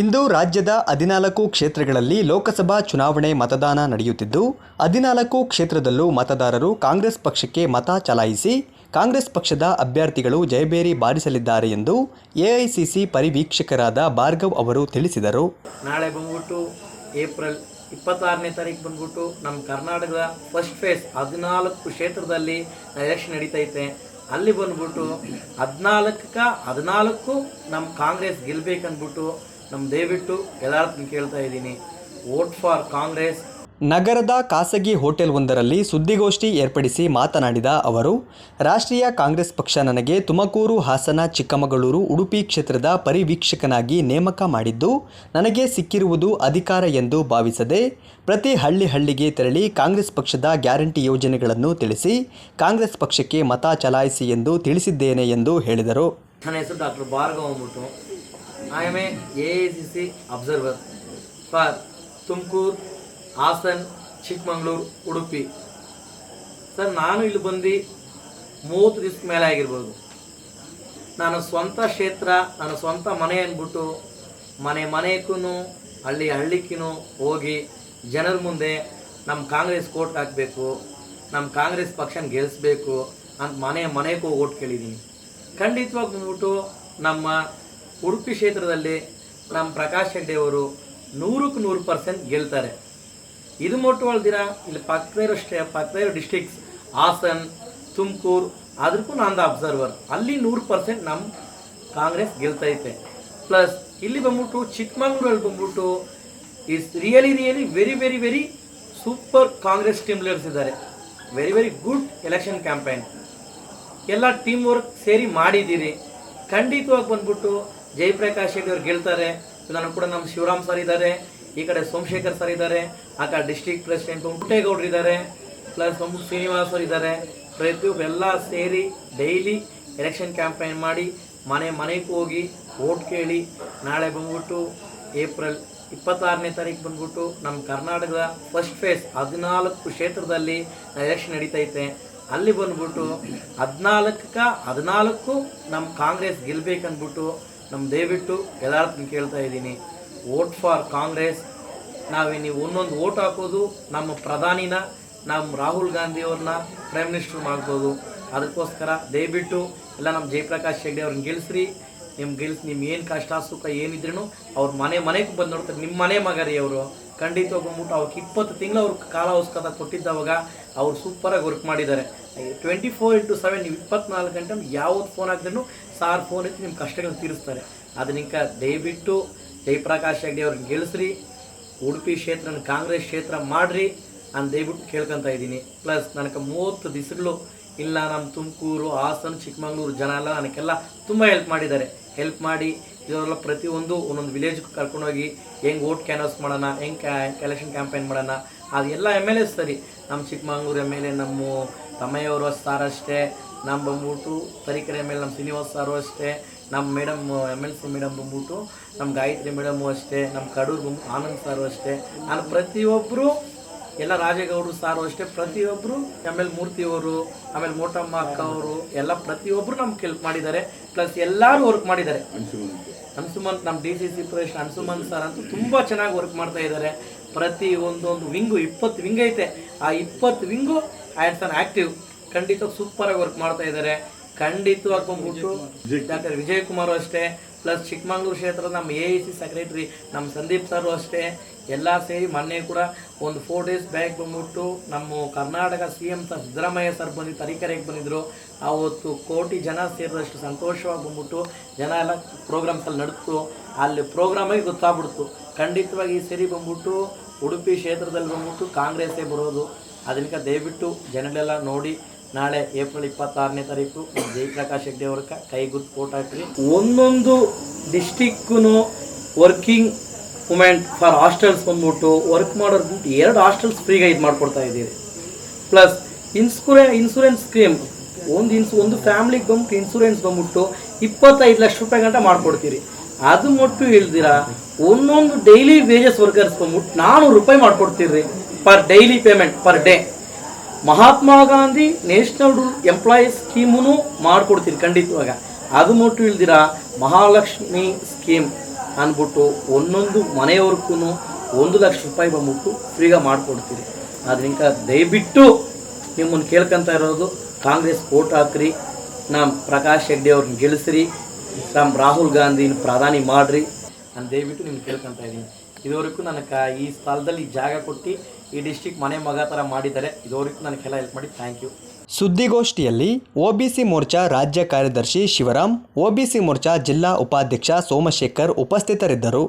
ಇಂದು ರಾಜ್ಯದ ಹದಿನಾಲ್ಕು ಕ್ಷೇತ್ರಗಳಲ್ಲಿ ಲೋಕಸಭಾ ಚುನಾವಣೆ ಮತದಾನ ನಡೆಯುತ್ತಿದ್ದು, ಹದಿನಾಲ್ಕು ಕ್ಷೇತ್ರದಲ್ಲೂ ಮತದಾರರು ಕಾಂಗ್ರೆಸ್ ಪಕ್ಷಕ್ಕೆ ಮತ ಚಲಾಯಿಸಿ, ಕಾಂಗ್ರೆಸ್ ಪಕ್ಷದ ಅಭ್ಯರ್ಥಿಗಳು ಜಯಬೇರಿ ಬಾರಿಸಲಿದ್ದಾರೆ ಎಂದು ಎಐಸಿಸಿ ಪರಿವೀಕ್ಷಕರಾದ ಭಾರ್ಗವ್ ಅವರು ತಿಳಿಸಿದರು. ನಾಳೆ ಬಂದ್ಬಿಟ್ಟು ಏಪ್ರಿಲ್ ಇಪ್ಪತ್ತಾರನೇ ತಾರೀಕು ಬಂದ್ಬಿಟ್ಟು ನಮ್ಮ ಕರ್ನಾಟಕದ ಫಸ್ಟ್ ಫೇಸ್ ಹದಿನಾಲ್ಕು ಕ್ಷೇತ್ರದಲ್ಲಿ ಎಲೆಕ್ಷನ್ ನಡೀತೈತೆ ಅಲ್ಲಿ ಬಂದ್ಬಿಟ್ಟು ಹದಿನಾಲ್ಕ ಹದಿನಾಲ್ಕು ನಮ್ಮ ಕಾಂಗ್ರೆಸ್ ಗೆಲ್ಬೇಕಂದ್ಬಿಟ್ಟು ನಮ್ಮ ದಯವಿಟ್ಟು ಎಲ್ಲಾರ್ಥ ಕೇಳ್ತಾ ಇದ್ದೀನಿ. ವೋಟ್ ಫಾರ್ ಕಾಂಗ್ರೆಸ್ ನಗರದ ಖಾಸಗಿ ಹೋಟೆಲ್ ಒಂದರಲ್ಲಿ ಸುದ್ದಿಗೋಷ್ಠಿ ಏರ್ಪಡಿಸಿ ಮಾತನಾಡಿದ ಅವರು ರಾಷ್ಟ್ರೀಯ ಕಾಂಗ್ರೆಸ್ ಪಕ್ಷ ನನಗೆ ತುಮಕೂರು ಹಾಸನ ಚಿಕ್ಕಮಗಳೂರು ಉಡುಪಿ ಕ್ಷೇತ್ರದ ಪರಿವೀಕ್ಷಕನಾಗಿ ನೇಮಕ ಮಾಡಿದ್ದು ನನಗೆ ಸಿಕ್ಕಿರುವುದು ಅಧಿಕಾರ ಎಂದು ಭಾವಿಸದೆ ಪ್ರತಿ ಹಳ್ಳಿ ಹಳ್ಳಿಗೆ ತೆರಳಿ ಕಾಂಗ್ರೆಸ್ ಪಕ್ಷದ ಗ್ಯಾರಂಟಿ ಯೋಜನೆಗಳನ್ನು ತಿಳಿಸಿ ಕಾಂಗ್ರೆಸ್ ಪಕ್ಷಕ್ಕೆ ಮತ ಚಲಾಯಿಸಿ ಎಂದು ತಿಳಿಸಿದ್ದೇನೆ ಎಂದು ಹೇಳಿದರು. ನನ್ನ ಹೆಸರು doctor I M A A C C observer for Tumakuru Hassan Chikkamagaluru Udupi sir ನಾನು ಇಲ್ಲಿ ಬಂದು ಮೂವತ್ತು ದಿವ್ಸದ ಮೇಲೆ ಆಗಿರ್ಬೋದು. ನಾನು ಸ್ವಂತ ಕ್ಷೇತ್ರ ನನ್ನ ಸ್ವಂತ ಮನೆ ಅಂದ್ಬಿಟ್ಟು ಮನೆ ಮನೆಗೂ ಹಳ್ಳಿ ಹಳ್ಳಿಕ್ಕೂ ಹೋಗಿ ಜನರ ಮುಂದೆ ನಮ್ಮ ಕಾಂಗ್ರೆಸ್ ಕೋಟ್ ಹಾಕಬೇಕು, ನಮ್ಮ ಕಾಂಗ್ರೆಸ್ ಪಕ್ಷನ ಗೆಲ್ಲಿಸ್ಬೇಕು ಅಂತ ಮನೆ ಮನೆಗೆ ಓಟ್ ಕೇಳಿದ್ದೀನಿ. ಖಂಡಿತವಾಗಿ ಬಂದ್ಬಿಟ್ಟು ನಮ್ಮ ಉಡುಪಿ ಕ್ಷೇತ್ರದಲ್ಲಿ ನಮ್ಮ ಪ್ರಕಾಶ್ ಅವರು ನೂರಕ್ಕೆ ನೂರು ಪರ್ಸೆಂಟ್ ಗೆಲ್ತಾರೆ. ಇದು ಮೊಟ್ಟು ದಿನ ಇಲ್ಲಿ ಪಕ್ಕದ ಇರೋ ಸ್ಟೇ ಪಕ್ಕದ ಡಿಸ್ಟಿಕ್ಸ್ ಹಾಸನ್, ತುಮಕೂರು ಅದಕ್ಕೂ ನಾನು ಅಬ್ಸರ್ವರ್ ಅಲ್ಲಿ ನೂರು ಪರ್ಸೆಂಟ್ ನಮ್ಮ ಕಾಂಗ್ರೆಸ್ ಗೆಲ್ತೈತೆ. ಪ್ಲಸ್ ಇಲ್ಲಿ ಬಂದ್ಬಿಟ್ಟು ಚಿಕ್ಕಮಂಗ್ಳೂರಲ್ಲಿ ಬಂದ್ಬಿಟ್ಟು is really really very very very super Congress team leaders ಇದ್ದಾರೆ. Very very good election campaign ಎಲ್ಲ ಟೀಮ್ ವರ್ಕ್ ಸೇರಿ ಮಾಡಿದ್ದೀರಿ. ಖಂಡಿತವಾಗಿ ಬಂದ್ಬಿಟ್ಟು ಜಯಪ್ರಕಾಶ್ ಶೆಟ್ಟಿ ಅವ್ರು ಗೆಲ್ತಾರೆ. ನಾನು ಕೂಡ ನಮ್ಮ ಶಿವರಾಮ್ ಸರ್ ಇದ್ದಾರೆ. ಈ ಕಡೆ ಸೋಮಶೇಖರ್ ಸರ್ ಇದ್ದಾರೆ. ಆ ಕಡೆ ಡಿಸ್ಟ್ರಿಕ್ಟ್ ಪ್ರೆಸಿಡೆಂಟ್ ಮುಟ್ಟೇಗೌಡರು ಇದ್ದಾರೆ. ಪ್ಲಸ್ ಬಂದ್ಬಿಟ್ಟು ಶ್ರೀನಿವಾಸ್ ಅವರು ಇದ್ದಾರೆ. ಪ್ರತಿಯೊಬ್ಬರೆಲ್ಲ ಸೇರಿ ಡೈಲಿ ಎಲೆಕ್ಷನ್ ಕ್ಯಾಂಪೇನ್ ಮಾಡಿ ಮನೆ ಮನೆಗೆ ಹೋಗಿ ಓಟ್ ಕೇಳಿ ನಾಳೆ ಬಂದ್ಬಿಟ್ಟು ಏಪ್ರಿಲ್ ಇಪ್ಪತ್ತಾರನೇ ತಾರೀಕು ಬಂದ್ಬಿಟ್ಟು ನಮ್ಮ ಕರ್ನಾಟಕದ ಫಸ್ಟ್ ಫೇಸ್ ಹದಿನಾಲ್ಕು ಕ್ಷೇತ್ರದಲ್ಲಿ ಎಲೆಕ್ಷನ್ ನಡೀತೈತೆ ಅಲ್ಲಿ ಬಂದ್ಬಿಟ್ಟು ಹದಿನಾಲ್ಕ ಹದಿನಾಲ್ಕು ನಮ್ಮ ಕಾಂಗ್ರೆಸ್ ಗೆಲ್ಬೇಕಂದ್ಬಿಟ್ಟು ನಮ್ಮ ದಯವಿಟ್ಟು ಎಲ್ಲಾರ್ಥ ಕೇಳ್ತಾ ಇದ್ದೀನಿ. ವೋಟ್ ಫಾರ್ ಕಾಂಗ್ರೆಸ್ ನಾವೇ ನೀವು ಒಂದೊಂದು ಓಟ್ ಹಾಕೋದು ನಮ್ಮ ಪ್ರಧಾನಿನ ನಮ್ಮ ರಾಹುಲ್ ಗಾಂಧಿಯವ್ರನ್ನ ಪ್ರೈಮ್ ಮಿನಿಸ್ಟರ್ ಮಾಡ್ಬೋದು. ಅದಕ್ಕೋಸ್ಕರ ದಯವಿಟ್ಟು ಎಲ್ಲ ನಮ್ಮ ಜಯಪ್ರಕಾಶ್ ಹೆಗ್ಡೆ ಅವ್ರನ್ನ ಗೆಲ್ಸ್ರಿ. ನಿಮ್ಮ ಗೆಲ್ಸಿ ನಿಮ್ಮ ಏನು ಕಷ್ಟ ಸುಖ ಏನಿದ್ರೂ ಅವ್ರ ಮನೆ ಮನೆಗೆ ಬಂದು ನೋಡ್ತಾರೆ. ನಿಮ್ಮ ಮನೆ ಮಗರಿ ಅವರು. ಖಂಡಿತವಾಗಿ ಬಂದ್ಬಿಟ್ಟು ಅವ್ರಿಗೆ ಇಪ್ಪತ್ತು ತಿಂಗಳು ಅವ್ರ ಕಾಲಾವಸ್ಕತ ಕೊಟ್ಟಿದ್ದವಾಗ ಅವ್ರು ಸೂಪರಾಗಿ ವರ್ಕ್ ಮಾಡಿದ್ದಾರೆ. ಟ್ವೆಂಟಿ ಫೋರ್ ಇಂಟು ಸೆವೆನ್ ನೀವು ಇಪ್ಪತ್ನಾಲ್ಕು ಗಂಟೆ ಯಾವತ್ತು ಫೋನ್ ಹಾಕಿದ್ರು ಸಾರ್ ಫೋನ್ ಇತ್ತು ನಿಮ್ಮ ಕಷ್ಟಗಳನ್ನ ತೀರಿಸ್ತಾರೆ. ಅದನ್ನಿಂಕ ದಯವಿಟ್ಟು ಜಯಪ್ರಕಾಶ್ ಹೆಗ್ಡೆ ಅವ್ರನ್ನ ಗೆಲ್ಲಿಸ್ರಿ ಉಡುಪಿ ಕ್ಷೇತ್ರನ ಕಾಂಗ್ರೆಸ್ ಕ್ಷೇತ್ರ ಮಾಡ್ರಿ ನಾನು ದಯವಿಟ್ಟು ಕೇಳ್ಕೊತಾ ಇದ್ದೀನಿ. ಪ್ಲಸ್ ನನಗೆ ಮೂವತ್ತು ದಿವಸಗಳು ಇಲ್ಲ, ನಮ್ಮ ತುಮಕೂರು, ಹಾಸನ, ಚಿಕ್ಕಮಂಗ್ಳೂರು ಜನ ಎಲ್ಲ ನನಗೆಲ್ಲ ತುಂಬ ಹೆಲ್ಪ್ ಮಾಡಿದ್ದಾರೆ. ಹೆಲ್ಪ್ ಮಾಡಿ ಇವರೆಲ್ಲ ಪ್ರತಿಯೊಂದು ಒಂದೊಂದು ವಿಲೇಜ್ಗೆ ಕರ್ಕೊಂಡೋಗಿ ಹೆಂಗೆ ಓಟ್ ಕ್ಯಾನ್ವಸ್ ಮಾಡೋಣ, ಹೆಂಗೆ ಕ್ಯಾ ಎಲೆಕ್ಷನ್ ಕ್ಯಾಂಪೇನ್ ಮಾಡೋಣ ಅದೆಲ್ಲ ಎಂ ಎಲ್ ಎ ಸರಿ. ನಮ್ಮ ಚಿಕ್ಕಮಂಗ್ಳೂರು ಎಂ ಎಲ್ ಎ ನಮ್ಮ ತಮ್ಮಯ್ಯವರು ಸಾರ್ ಅಷ್ಟೇ. ನಮ್ಮ ಬಂದ್ಬಿಟ್ಟು ತರೀಕೆರೆ ಎಂ ಎಲ್ ನಮ್ಮ ಶ್ರೀನಿವಾಸ್ ಸಾರು ಅಷ್ಟೇ. ನಮ್ಮ madam M L C madam ಬಂದ್ಬಿಟ್ಟು ನಮ್ಮ ಗಾಯತ್ರಿ ಮೇಡಮು ಅಷ್ಟೇ ನಮ್ಮ ಕಡೂರು ಬಂದು ಆನಂದ್ ಸಾರು ಅಷ್ಟೇ. ನಾನು ಪ್ರತಿಯೊಬ್ಬರು ಎಲ್ಲ ರಾಜೇಗೌಡರು ಸಾರು ಅಷ್ಟೇ. ಪ್ರತಿಯೊಬ್ಬರು ಎಂ ಎಲ್ ಮೂರ್ತಿಯವರು ಆಮೇಲೆ ಮೋಟಮ್ಮ ಅಕ್ಕ ಅವರು, ಎಲ್ಲ ಪ್ರತಿಯೊಬ್ಬರು ನಮ್ಗೆ ಹೆಲ್ಪ್ ಮಾಡಿದ್ದಾರೆ. ಪ್ಲಸ್ ಎಲ್ಲರೂ ವರ್ಕ್ ಮಾಡಿದ್ದಾರೆ. ಅನ್ಸುಮಂತ್ ನಮ್ಮ D C C president Ansumanth sir ಅಂತೂ ತುಂಬ ಚೆನ್ನಾಗಿ ವರ್ಕ್ ಮಾಡ್ತಾ ಇದ್ದಾರೆ ಪ್ರತಿ ಒಂದೊಂದು ವಿಂಗು ಇಪ್ಪತ್ತು ವಿಂಗ್ ಐತೆ. ಆ ಇಪ್ಪತ್ತು ವಿಂಗು ಆ್ಯಂಡ್ ಸನ್ ಆ್ಯಕ್ಟಿವ್ ಖಂಡಿತವಾಗಿ ಸೂಪರಾಗಿ ವರ್ಕ್ ಮಾಡ್ತಾ ಇದ್ದಾರೆ ಖಂಡಿತವಾಗಿ ಬಂದ್ಬಿಟ್ಟು ಡಾಕ್ಟರ್ ವಿಜಯ್ ಕುಮಾರ್ ಅಷ್ಟೇ. ಪ್ಲಸ್ ಚಿಕ್ಕಮಂಗ್ಳೂರು ಕ್ಷೇತ್ರ ನಮ್ಮ ಎ ಐ ಸಿ ಸೆಕ್ರೆಟ್ರಿ ನಮ್ಮ ಸಂದೀಪ್ ಸರ್ ಅಷ್ಟೇ. ಎಲ್ಲ ಸೇರಿ ಮೊನ್ನೆ ಕೂಡ ಒಂದು ಫೋರ್ ಡೇಸ್ ಬ್ಯಾಕ್ ಬಂದ್ಬಿಟ್ಟು ನಮ್ಮ Karnataka C M sir Siddaramaiah sir ಬಂದು ತರೀಕೆರೆಗೆ ಬಂದಿದ್ದರು ಆವತ್ತು ಕೋಟಿ ಜನ ಸೇರಿದಷ್ಟು ಸಂತೋಷವಾಗಿ ಬಂದ್ಬಿಟ್ಟು ಜನ ಎಲ್ಲ ಪ್ರೋಗ್ರಾಮ್ಸಲ್ಲಿ ನಡೆದು ಅಲ್ಲಿ ಪ್ರೋಗ್ರಾಮಾಗಿ ಗೊತ್ತಾಗ್ಬಿಡ್ತು. ಖಂಡಿತವಾಗಿ ಈ ಸರಿ ಬಂದ್ಬಿಟ್ಟು ಉಡುಪಿ ಕ್ಷೇತ್ರದಲ್ಲಿ ಬಂದ್ಬಿಟ್ಟು ಕಾಂಗ್ರೆಸ್ಸೇ ಬರೋದು. ಅದಕ್ಕೆ ದಯವಿಟ್ಟು ಜನಗಳೆಲ್ಲ ನೋಡಿ ನಾಳೆ ಏಪ್ರಿಲ್ ಇಪ್ಪತ್ತಾರನೇ ತಾರೀಕು ಜಯಪ್ರಕಾಶ್ ಹೆಗ್ಡೆ ಅವ್ರ ಕೈ ಗುರ್ತು ಫೋಟೋ ಹಾಕ್ರಿ. ಒಂದೊಂದು district working women for hostels ಬಂದ್ಬಿಟ್ಟು ವರ್ಕ್ ಮಾಡೋರು ಬಿಟ್ಟು ಎರಡು ಹಾಸ್ಟೆಲ್ಸ್ ಫ್ರೀಗೆ ಇದು ಮಾಡ್ಕೊಡ್ತಾ ಇದ್ದೀವಿ ಪ್ಲಸ್ ಇನ್ಸ್ಕೂರೆ, ಇನ್ಸೂರೆನ್ಸ್ ಸ್ಕೀಮ್ ಒಂದು ಇನ್ಸ್, ಒಂದು ಫ್ಯಾಮ್ಲಿಗೆ ಬಂದ್ಬಿಟ್ಟು ಇನ್ಸೂರೆನ್ಸ್ ಬಂದ್ಬಿಟ್ಟು ಇಪ್ಪತ್ತೈದು ಲಕ್ಷ ರೂಪಾಯಿ ಗಂಟ ಮಾಡ್ಕೊಡ್ತೀರಿ. ಅದು ಮೊಟ್ಟು ಇಲ್ದಿರ ಒಂದೊಂದು ಡೈಲಿ ವೇಜಸ್ ವರ್ಕರ್ಸ್ ಬಂದ್ಬಿಟ್ಟು ನಾನ್ನೂರು ರೂಪಾಯಿ ಮಾಡ್ಕೊಡ್ತೀರಿ per daily payment per day. Mahatma Gandhi national employees scheme ಮಾಡಿಕೊಡ್ತೀನಿ ಖಂಡಿತವಾಗ. ಅದು ಮೊಟ್ಟು ಇಲ್ದಿರ ಮಹಾಲಕ್ಷ್ಮಿ ಸ್ಕೀಮ್ ಅಂದ್ಬಿಟ್ಟು ಒಂದೊಂದು ಮನೆಯವ್ರಿಗೂ ಒಂದು ಲಕ್ಷ ರೂಪಾಯಿ ಬಂದ್ಬಿಟ್ಟು ಫ್ರೀಗೆ ಮಾಡಿಕೊಡ್ತೀರಿ ಆದ್ರಿಂದ ದಯವಿಟ್ಟು ನಿಮ್ಮನ್ನು ಕೇಳ್ಕೊಂತ ಇರೋದು ಕಾಂಗ್ರೆಸ್ ಓಟ್ ಹಾಕ್ರಿ ನಮ್ಮ ಪ್ರಕಾಶ್ ಹೆಗ್ಡೆ ಅವ್ರನ್ನ ಗೆಲ್ಲಿಸ್ರಿ ನಮ್ಮ ರಾಹುಲ್ ಗಾಂಧಿನ ಪ್ರಧಾನಿ ಮಾಡಿರಿ. ನಾನು ದಯವಿಟ್ಟು ನಿಮ್ಗೆ ಕೇಳ್ಕೊಂತ ಇದ್ದೀನಿ. ಇದುವರೆಗೂ ನನಗೆ ಈ ಸ್ಥಳದಲ್ಲಿ ಜಾಗ ಕೊಟ್ಟು ಈ ಡಿಸ್ಟಿಕ್ ಮನೆ ಮಗ ಥರ ಮಾಡಿದ್ದಾರೆ. ಇದೋರಿಗೆ ನನಗೆಲ್ಲ ಹೆಲ್ಪ್ ಮಾಡಿ. ಥ್ಯಾಂಕ್ ಯು ಸುದ್ದಿಗೋಷ್ಠಿಯಲ್ಲಿ ಒಬಿಸಿ ಮೋರ್ಚಾ ರಾಜ್ಯ ಕಾರ್ಯದರ್ಶಿ ಶಿವರಾಮ್, ಒಬಿಸಿ ಮೋರ್ಚಾ ಜಿಲ್ಲಾ ಉಪಾಧ್ಯಕ್ಷ ಸೋಮಶೇಖರ್ ಉಪಸ್ಥಿತರಿದ್ದರು.